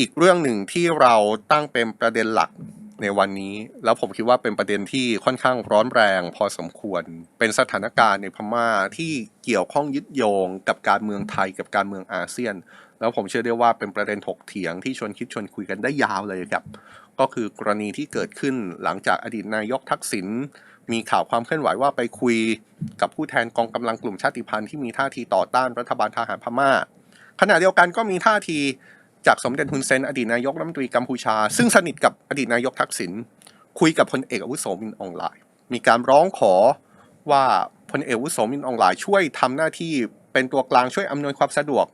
อีกเรื่องหนึ่งที่เราตั้งเป็นประเด็นหลักในวันนี้ แล้วผมคิดว่าเป็นประเด็นที่ค่อนข้างร้อนแรง พอสมควร เป็นสถานการณ์ในพม่าที่เกี่ยวข้องยึดโยงกับการเมืองไทยกับการเมืองอาเซียน แล้วผมเชื่อได้ว่าเป็นประเด็นถกเถียงที่ชวนคิดชวนคุยกันได้ยาวเลยครับ ก็คือกรณีที่เกิดขึ้นหลังจากอดีตนายกทักษิณมีข่าวความเคลื่อนไหวว่าไปคุยกับผู้แทนกองกำลังกลุ่มชาติพันธุ์ที่มีท่าทีต่อต้านรัฐบาลทหารพม่า ขณะเดียวกันก็มีท่าที จากสมเด็จฮุนเซนอดีตนายกรัฐมนตรีกัมพูชา ซึ่งสนิทกับอดีตนายกทักษิณคุยกับพลเอกอวุโสมินอองหลายมีการร้องขอว่าพลเอกอาวุโสมินอองหลายช่วยทำหน้าที่เป็นตัวกลางช่วยอำนวยความสะดวก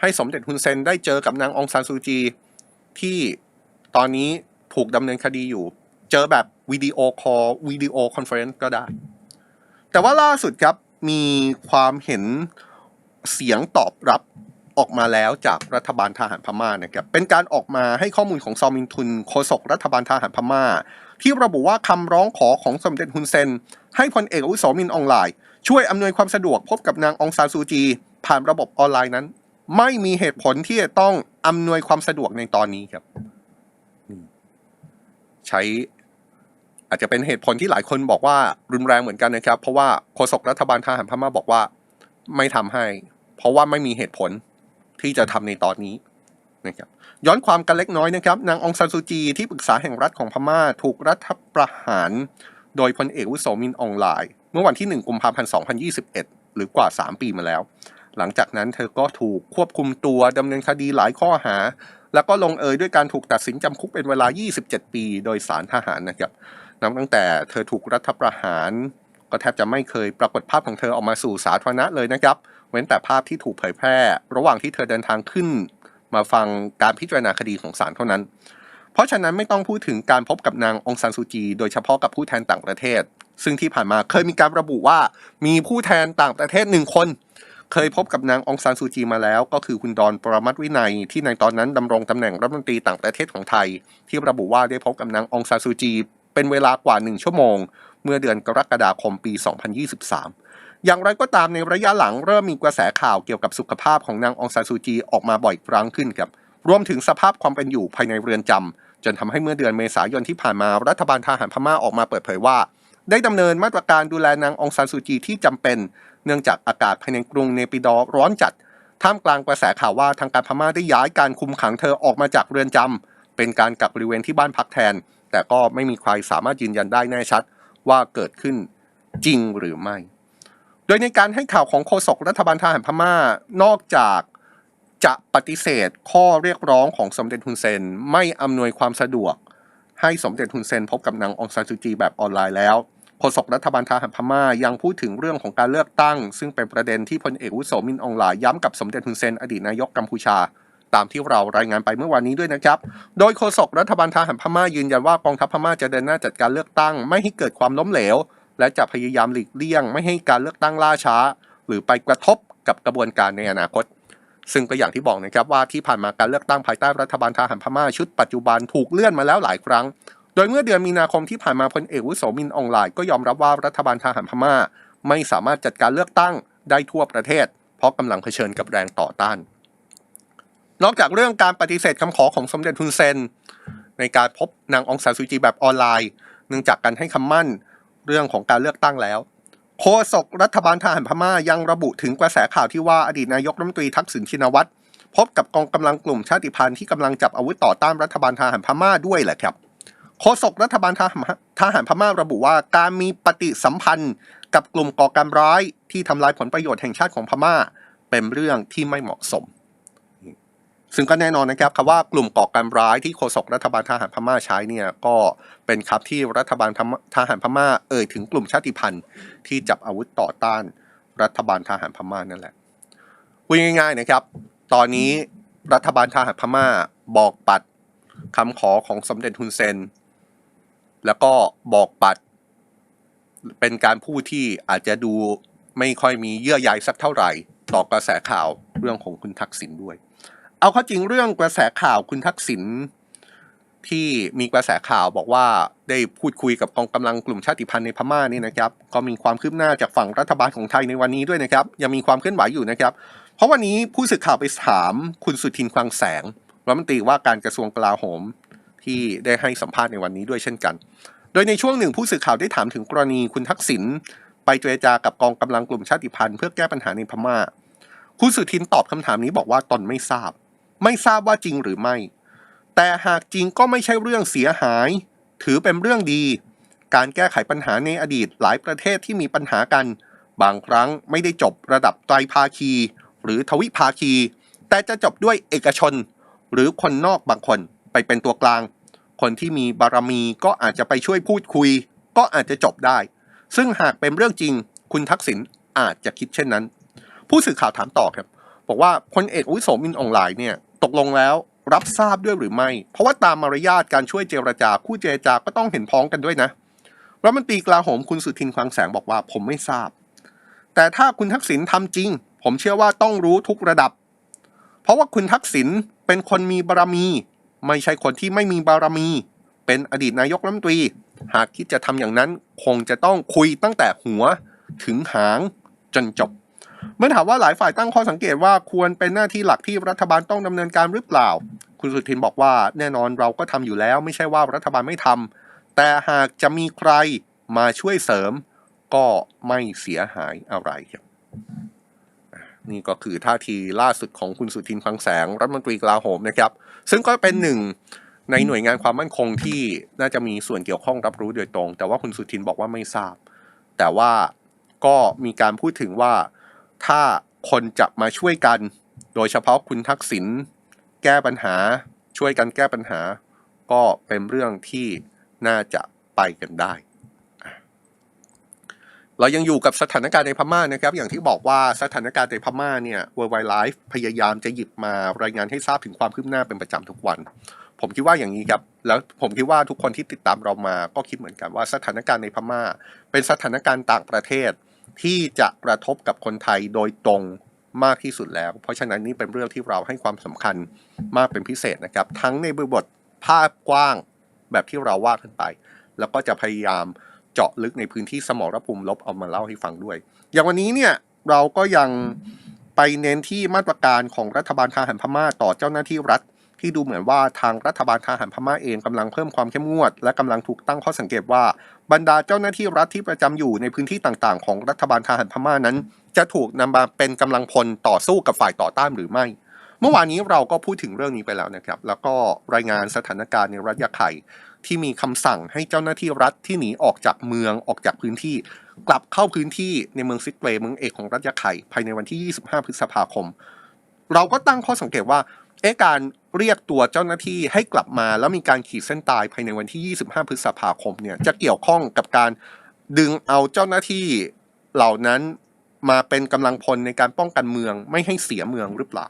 ให้สมเด็จฮุนเซนได้เจอกับนางองซานซูจี ที่ตอนนี้ถูกดำเนินคดีอยู่ เจอแบบวิดีโอคอลวิดีโอคอนเฟอเรนซ์ก็ได้ แต่ว่าล่าสุดครับมีความเห็นเสียงตอบรับ ออกมาแล้วจากรัฐบาลทหารพม่านะครับเป็นการออกมาให้ข้อมูลของซอมินทุนโฆษกรัฐบาลทหารพม่า ที่ระบุว่าคำร้องขอของสมเด็จฮุนเซน ให้พลเอกอาวุโสมินอองหลายช่วยอำนวยความสะดวกพบกับนางองซานซูจี ผ่านระบบออนไลน์นั้น ไม่มีเหตุผลที่จะต้องอำนวยความสะดวกในตอนนี้ครับ ใช้อาจจะเป็นเหตุผลที่หลายคนบอกว่ารุนแรงเหมือนกันนะครับ เพราะว่าโฆษกรัฐบาลทหารพม่าบอกว่าไม่ทำให้ เพราะว่าไม่มีเหตุผล ที่จะทำในตอนนี้นะครับย้อนความกันเล็กน้อยนะครับ นางองซานซูจีที่ปรึกษาแห่งรัฐของพม่า ถูกรัฐประหาร โดยพลเอกวุโสมินอองหลายเมื่อวันที่ 1 กุมภาพันธ์ 2021 หรือกว่า 3 ปีมาแล้ว หลังจากนั้นเธอก็ถูกควบคุมตัวดำเนินคดีหลายข้อหา แล้วก็ลงเอยด้วยการถูกตัดสินจำคุกเป็นเวลา 27 ปี โดยสารทหารนะครับนับตั้งแต่เธอถูกรัฐประหาร ก็แทบจะไม่เคยปรากฏภาพของเธอออกมาสู่สาธารณะเลยนะครับเเว้นแต่ภาพที่ถูกเผยแพร่ ระหว่างที่เธอเดินทางขึ้น มาฟังการพิจารณาคดีของศาลเท่านั้น เพราะฉะนั้นไม่ต้องพูดถึงการพบกับนางองซานซูจี โดยเฉพาะกับผู้แทนต่างประเทศ ซึ่งที่ผ่านมาเคยมีการระบุว่ามีผู้แทนต่างประเทศหนึ่งคน เคยพบกับนางองซานซูจีมาแล้ว ก็คือคุณดอนปรมัตวินัย ที่ในตอนนั้นดำรงตำแหน่งรัฐมนตรีต่างประเทศของไทย ที่ระบุว่าได้พบกับนางองซานซูจี เป็นเวลากว่าหนึ่งชั่วโมง เมื่อเดือนกรกฎาคมปี 2023 อย่างไรก็ตามในระยะหลังเริ่มมีกระแสข่าวเกี่ยวกับสุขภาพของนางองซานซูจีออกมาบ่อยครั้งขึ้นครับ รวมถึงสภาพความเป็นอยู่ภายในเรือนจำจนทำให้เมื่อเดือนเมษายนที่ผ่านมารัฐบาลทหารพม่าออกมาเปิดเผยว่า ได้ดำเนินมาตรการดูแลนางองซานซูจีที่จำเป็น เนื่องจากอากาศภายในกรุงเนปิดอร้อนจัด ท่ามกลางกระแสข่าวว่าทางการพม่าได้ย้ายการคุมขังเธอออกมาจากเรือนจำเป็นการกักบริเวณที่บ้านพักแทน แต่ก็ไม่มีใครสามารถยืนยันได้แน่ชัดว่าเกิดขึ้นจริงหรือไม่ โดยในการให้ข่าวของโฆษกรัฐบาลทหารพม่านอกจากจะปฏิเสธข้อเรียกร้องของสมเด็จฮุนเซนไม่อำนวยความสะดวก ให้สมเด็จฮุนเซนพบกับนางองซานซูจีแบบออนไลน์แล้วโฆษกรัฐบาลทหารพม่ายังพูดถึงเรื่องของการเลือกตั้ง ซึ่งเป็นประเด็นที่พลเอกวุโสมินอองหลายย้ำกับสมเด็จฮุนเซนอดีตนายกกัมพูชา ตามที่เรารายงานไปเมื่อวานนี้ด้วยนะครับ โดยโฆษกรัฐบาลทหารพม่ายืนยันว่ากองทัพพม่าจะเดินหน้าจัดการเลือกตั้ง ไม่ให้เกิดความล้มเหลว และจะพยายามหลีกเลี่ยงไม่ให้การเลือกตั้งล่าช้า หรือไปกระทบกับกระบวนการในอนาคต ซึ่งก็อย่างที่บอกนะครับว่าที่ผ่านมาการเลือกตั้งภายใต้รัฐบาลทหารพม่าชุดปัจจุบันถูกเลื่อนมาแล้วหลายครั้ง โดยเมื่อเดือนมีนาคมที่ผ่านมาพลเอกวุโสมินอองหลายก็ยอมรับว่ารัฐบาลทหารพม่า ไม่สามารถจัดการเลือกตั้งได้ทั่วประเทศ เพราะกำลังเผชิญกับแรงต่อต้าน นอกจากเรื่องการปฏิเสธคำขอของสมเด็จฮุนเซนในการพบนางองซานซูจีแบบออนไลน์ เนื่องจากการให้คำมั่น เรื่องของการเลือกตั้งแล้วโฆษกรัฐบาลทหารพม่ายังระบุถึงกระแสข่าวที่ว่าอดีตนายกรัฐมนตรีทักษิณชินวัตรพบกับกองกำลังกลุ่มชาติพันธุ์ที่กำลังจับอาวุธต่อต้านรัฐบาลทหารพม่าด้วยแหละครับโฆษกรัฐบาลทหารทหารพม่าระบุว่าการมีปฏิสัมพันธ์กับกลุ่มก่อการร้ายที่ทำลายผลประโยชน์แห่งชาติของพม่า เป็นเรื่องที่ไม่เหมาะสม ซึ่งก็แน่นอนนะครับคำว่ากลุ่มก่อการร้ายที่โฆษกรัฐบาลทหารพม่าใช้เนี่ยก็เป็นคำที่รัฐบาลทหารพม่าเอ่ยถึงกลุ่มชาติพันธุ์ที่จับอาวุธต่อต้านรัฐบาลทหารพม่านั่นแหละพูดง่ายๆนะครับ ตอนนี้รัฐบาลทหารพม่าบอกปัดคำขอของสมเด็จฮุนเซน แล้วก็บอกปัด เป็นการพูดที่อาจจะดูไม่ค่อยมีเยื่อใยสักเท่าไหร่ ต่อกระแสข่าวเรื่องของคุณทักษิณด้วย เอาเข้าจริงเรื่องกระแสข่าวคุณทักษิณที่มีกระแสข่าวบอกว่าได้พูดคุยกับกองกำลังกลุ่มชาติพันธุ์ในพม่านี่นะครับ ก็มีความคืบหน้าจากฝั่งรัฐบาลของไทยในวันนี้ด้วยนะครับ ยังมีความเคลื่อนไหวอยู่นะครับ เพราะวันนี้ผู้สื่อข่าวไปถามคุณสุทินคลังแสงรัฐมนตรีว่าการกระทรวงกลาโหมที่ได้ให้สัมภาษณ์ในวันนี้ด้วยเช่นกัน โดยในช่วงหนึ่งผู้สื่อข่าวได้ถามถึงกรณีคุณทักษิณไปเจรจากับกองกำลังกลุ่มชาติพันธุ์เพื่อแก้ปัญหาในพม่า คุณสุทินตอบคำถามนี้บอกว่าตนไม่ทราบ ไม่ทราบว่าจริงหรือไม่ แต่หากจริงก็ไม่ใช่เรื่องเสียหาย ถือเป็นเรื่องดี การแก้ไขปัญหาในอดีตหลายประเทศที่มีปัญหากัน บางครั้งไม่ได้จบระดับไตรภาคี หรือทวิภาคี แต่จะจบด้วยเอกชน หรือคนนอกบางคนไปเป็นตัวกลาง คนที่มีบารมีก็อาจจะไปช่วยพูดคุย ก็อาจจะจบได้ ซึ่งหากเป็นเรื่องจริง คุณทักษิณอาจจะคิดเช่นนั้น ผู้สื่อข่าวถามต่อครับ บอกว่าพลเอกอุโสมินอองไลน์เนี่ยตกลงแล้วรับทราบด้วยหรือไม่ เพราะว่าตามมารยาทการช่วยเจรจาคู่เจรจาก็ต้องเห็นพ้องกันด้วยนะรัฐมนตรีกลาโหมคุณสุทินคลังแสงบอกว่าผมไม่ทราบ แต่ถ้าคุณทักษิณทำจริง ผมเชื่อว่าต้องรู้ทุกระดับ เพราะว่าคุณทักษิณเป็นคนมีบารมี ไม่ใช่คนที่ไม่มีบารมี เป็นอดีตนายกรัฐมนตรี หากคิดจะทำอย่างนั้นคงจะต้องคุยตั้งแต่หัวถึงหางจนจบ เมื่อถามว่าหลายฝ่ายตั้งข้อสังเกตว่าควรเป็นหน้าที่หลักที่รัฐบาลต้องดำเนินการหรือเปล่า คุณสุทินบอกว่าแน่นอนเราก็ทำอยู่แล้ว ไม่ใช่ว่ารัฐบาลไม่ทำแต่หากจะมีใครมาช่วยเสริม ก็ไม่เสียหายอะไรครับนี่ก็คือท่าทีล่าสุดของคุณสุทินคลังแสงรัฐมนตรีกลาโหมนะครับ ซึ่งก็เป็นหนึ่งในหน่วยงานความมั่นคงที่น่าจะมีส่วนเกี่ยวข้องรับรู้โดยตรง แต่ว่าคุณสุทินบอกว่าไม่ทราบ แต่ว่าก็มีการพูดถึงว่า ถ้าคนจะมาช่วยกัน โดยเฉพาะคุณทักษิณแก้ปัญหา ช่วยกันแก้ปัญหา ก็เป็นเรื่องที่น่าจะไปกันได้ เรายังอยู่กับสถานการณ์ในพม่านะครับ อย่างที่บอกว่าสถานการณ์ในพม่าเนี่ย World Wide Life พยายามจะหยิบมารายงานให้ทราบถึงความคืบหน้าเป็นประจำทุกวัน ผมคิดว่าอย่างนี้ครับ แล้วผมคิดว่าทุกคนที่ติดตามเรามา ก็คิดเหมือนกันว่าสถานการณ์ในพม่า เป็นสถานการณ์ต่างประเทศ ที่จะกระทบกับคนไทยโดยตรงมากที่สุดแล้ว เพราะฉะนั้นนี่เป็นเรื่องที่เราให้ความสำคัญมากเป็นพิเศษนะครับ ทั้งในบริบทภาพกว้างแบบที่เราว่ากันไป แล้วก็จะพยายามเจาะลึกในพื้นที่สมรภูมิลบเอามาเล่าให้ฟังด้วย อย่างวันนี้เนี่ยเราก็ยังไปเน้นที่มาตรการของรัฐบาลทหารพม่าต่อเจ้าหน้าที่รัฐ ที่ดูเหมือนว่าทางรัฐบาลทหารพม่าเองกำลังเพิ่มความเข้มงวด และกำลังถูกตั้งข้อสังเกตว่าบรรดาเจ้าหน้าที่รัฐที่ประจำอยู่ในพื้นที่ต่างๆ ของรัฐบาลทหารพม่านั้น จะถูกนำมาเป็นกำลังพลต่อสู้กับฝ่ายต่อต้านหรือไม่ เมื่อวานนี้เราก็พูดถึงเรื่องนี้ไปแล้วนะครับ แล้วก็รายงานสถานการณ์ในรัฐยะไข่ที่มีคำสั่งให้เจ้าหน้าที่รัฐที่หนีออกจากเมืองออกจากพื้นที่ กลับเข้าพื้นที่ในเมืองซิดเกรย์เมืองเอกของรัฐยะไข่ภายในวันที่ 25 พฤษภาคม เราก็ตั้งข้อสังเกตว่า เอ๊ะการเรียกตัวเจ้าหน้าที่ให้กลับมาแล้วมีการขีดเส้นตายภายในวันที่ 25 พฤษภาคมเนี่ยจะเกี่ยวข้องกับการดึงเอาเจ้าหน้าที่เหล่านั้นมาเป็นกำลังพลในการป้องกันเมืองไม่ให้เสียเมืองหรือเปล่า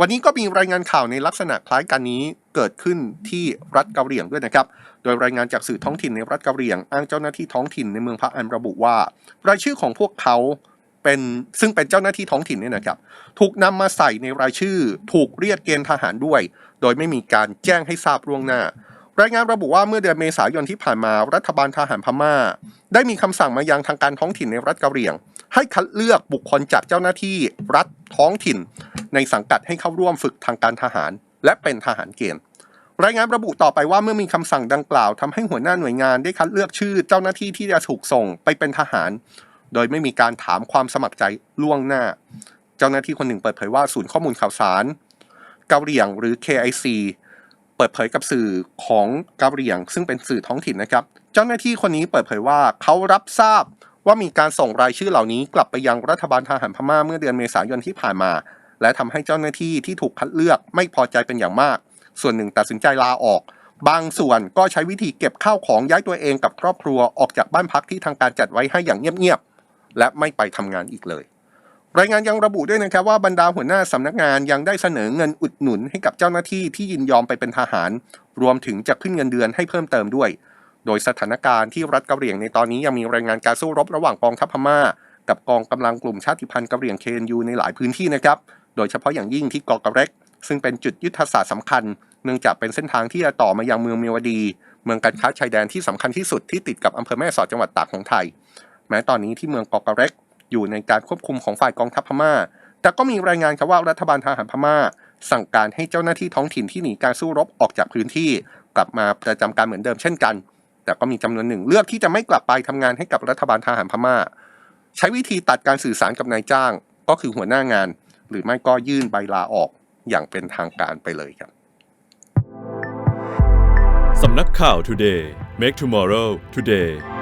วันนี้ก็มีรายงานข่าวในลักษณะคล้ายกันนี้เกิดขึ้นที่รัฐเกะเหรี่ยงด้วยนะครับ โดยรายงานจากสื่อท้องถิ่นในรัฐเกะเหรี่ยงอ้างเจ้าหน้าที่ท้องถิ่นในเมืองพะอันระบุว่ารายชื่อของพวกเขา เป็นซึ่งเป็นเจ้าหน้าที่ท้องถิ่นเนี่ยนะครับ ถูกนำมาใส่ในรายชื่อ ถูกเรียกเกณฑ์ทหารด้วย โดยไม่มีการแจ้งให้ทราบล่วงหน้า รายงานระบุว่าเมื่อเดือนเมษายนที่ผ่านมารัฐบาลทหารพม่า ได้มีคำสั่งมายังทางการท้องถิ่นในรัฐกะเหรี่ยง ให้คัดเลือกบุคคลจากเจ้าหน้าที่รัฐท้องถิ่น ในสังกัดให้เข้าร่วมฝึกทางการทหาร และเป็นทหารเกณฑ์รายงานระบุต่อไปว่าเมื่อมีคำสั่งดังกล่าวทำให้หัวหน้าหน่วยงานได้คัดเลือกชื่อเจ้าหน้าที่ที่จะถูกส่งไปเป็นทหาร โดยไม่มีการถามความสมัครใจล่วงหน้า เจ้าหน้าที่คนหนึ่งเปิดเผยว่าศูนย์ข้อมูลข่าวสารเกะเหรี่ยงหรือ KIC เปิดเผยกับสื่อของเกะเหรี่ยง ซึ่งเป็นสื่อท้องถิ่นนะครับ เจ้าหน้าที่คนนี้เปิดเผยว่าเขารับทราบว่ามีการส่งรายชื่อเหล่านี้กลับไปยังรัฐบาลทหารพม่าเมื่อเดือนเมษายนที่ผ่านมา และทำให้เจ้าหน้าที่ที่ถูกคัดเลือกไม่พอใจเป็นอย่างมาก ส่วนหนึ่งตัดสินใจลาออก บางส่วนก็ใช้วิธีเก็บข้าวของย้ายตัวเองกับครอบครัวออกจากบ้านพักที่ทางการจัดไว้ให้อย่างเงียบๆ และไม่ไปทำงานอีกเลย รายงานยังระบุด้วยนะครับว่าบรรดาหัวหน้าสำนักงานยังได้เสนอเงินอุดหนุนให้กับเจ้าหน้าที่ที่ยินยอมไปเป็นทหาร รวมถึงจะขึ้นเงินเดือนให้เพิ่มเติมด้วย โดยสถานการณ์ที่รัฐกะเหรี่ยงในตอนนี้ยังมีรายงานการสู้รบระหว่างกองทัพพม่า กับกองกำลังกลุ่มชาติพันธุ์กะเหรี่ยง KNU ในหลายพื้นที่นะครับ โดยเฉพาะอย่างยิ่งที่เกาะกระเร็ก ซึ่งเป็นจุดยุทธศาสตร์สำคัญ เนื่องจากเป็นเส้นทางที่จะต่อมายังเมืองเมียวดี เมืองการค้าชายแดนที่สำคัญที่สุดที่ติดกับอำเภอแม่สอดจังหวัดตากของไทย แม้ตอนนี้ที่เมืองเกาะกระเร็กอยู่ในการควบคุมของฝ่ายกองทัพพม่า แต่ก็มีรายงานครับว่ารัฐบาลทหารพม่า สั่งการให้เจ้าหน้าที่ท้องถิ่นที่หนีการสู้รบออกจากพื้นที่ กลับมาประจำการเหมือนเดิมเช่นกัน แต่ก็มีจำนวนหนึ่งเลือกที่จะไม่กลับไปทำงานให้กับรัฐบาลทหารพม่า ใช้วิธีตัดการสื่อสารกับนายจ้าง ก็คือหัวหน้างาน หรือไม่ก็ยื่นใบลาออกอย่างเป็นทางการไปเลยครับสำนักข่าว Today Make Tomorrow Today